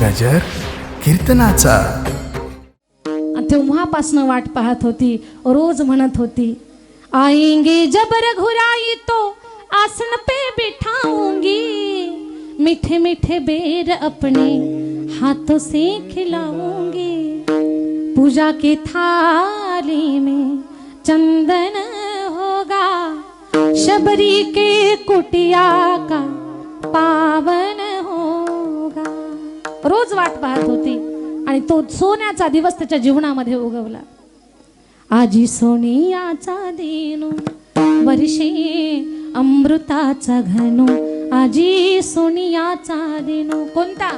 गजर कीर्तनाचा. तेव्हापासनं वाट पाहत होती, रोज म्हणत होती, आएँगे जब रघुराई तो आसन पे बिठाऊँगी, मीठे मीठे बेर अपने हाथों से खिलाऊँगी, पूजा के थाली में चंदन होगा, शबरी के कुटिया का पावन रोज वाट पाहत होती आणि तो सोन्याचा दिवस त्याच्या जीवनामध्ये उगवला. आजी सोनियाचा दिनू वर्षे अमृताचा घनू आजी सोनियाचा दिनू कोणता?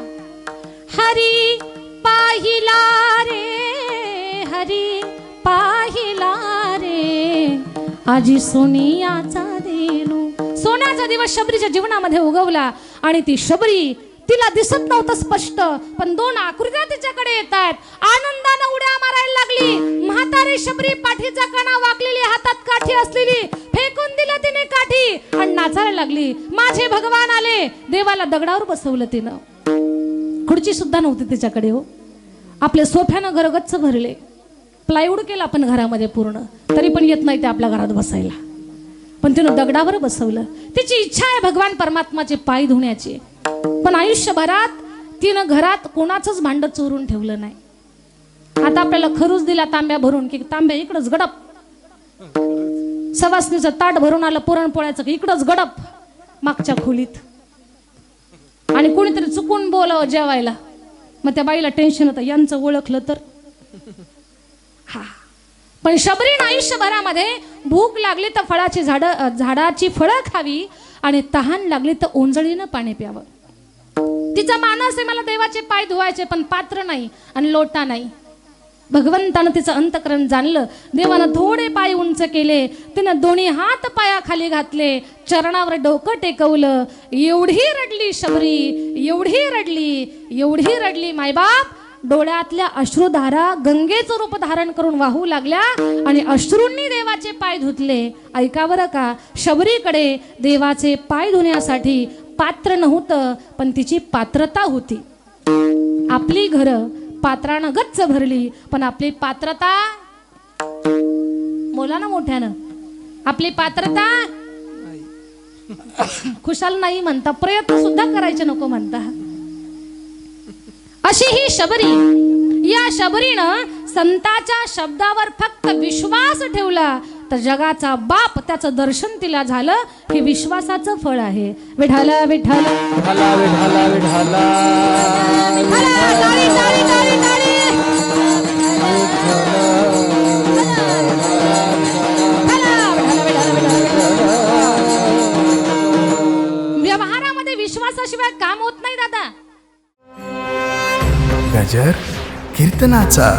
हरी पाहिला रे हरी पाहिला रे. आजी सोनियाचा दिनू सोन्याचा दिवस शबरीच्या जीवनामध्ये उगवला आणि ती शबरी तिला दिसत नव्हतं स्पष्ट पण दोन आकृत्या तिच्याकडे येत आहेत आनंदानं उड्या मारायला लागली. म्हातारी शबरी पाठीचा कणा वाकलेली हातात काठी असलेली फेकून दिलं तिने काठी. आणि नाचायला लागली. माझे भगवान आले. देवाला दगडावर बसवलं तिनं. खुर्ची सुद्धा नव्हती तिच्याकडे हो. आपल्या सोफ्यानं घरगच्च भरले. प्लायवूड केला आपण घरामध्ये पूर्ण. तरी पण येत नाही ते आपल्या घरात बसायला. पण तिनं दगडावर बसवलं. तिची इच्छा आहे भगवान परमात्माचे पाय धुण्याची. पण आयुष्यभरात तिनं घरात कोणाचंच भांड चोरून ठेवलं नाही. आता आपल्याला खरूच दिला तांब्या भरून की तांब्या इकडंच गडप. सवासणीचं ताट भरून आलं पुरणपोळ्याचं की इकडंच गडप मागच्या खोलीत. आणि कोणीतरी चुकून बोलावं जेवायला. मग त्या बाईला टेन्शन होतं यांचं ओळखलं तर. हा. पण शबरीन आयुष्यभरामध्ये भूक लागली तर फळाची झाड झाडाची फळं खावी आणि तहान लागली तर ओंजळीनं पाणी प्यावं. तिचा मानस आहे मला देवाचे पाय धुवायचे पण पात्र नाही आणि लोटा नाही. भगवंतानं तिचं अंतकरण जाणलं. देवानं थोडे पाय उंच केले. तिनं दोन्ही हात पायाखाली घातले. चरणावर डोकं टेकवलं. एवढी रडली शबरी एवढी रडली एवढी रडली मायबाप. डोळ्यातल्या अश्रुधारा गंगेचं रूप धारण करून वाहू लागल्या आणि अश्रूंनी देवाचे पाय धुतले. ऐका बरं का शबरीकडे देवाचे पाय धुण्यासाठी पात्र नव्हतं पण तिची पात्रता होती. आपली घरं पात्रानं गच्च भरली पण आपली पात्रता बोला ना मोठ्यानं. आपली पात्रता खुशाल नाही म्हणता प्रयत्न सुद्धा करायचे नको म्हणता. अशी ही शबरी या शबरीनं संताच्या शब्दावर फक्त विश्वास ठेवला तर जगाचा बाप त्याचं दर्शन तिला झालं हे विश्वासाचं फळ आहे. विठाला विठाला विठाला. व्यवहारामध्ये विश्वासाशिवाय काम होत नाही दादा. गजर कीर्तनाचा.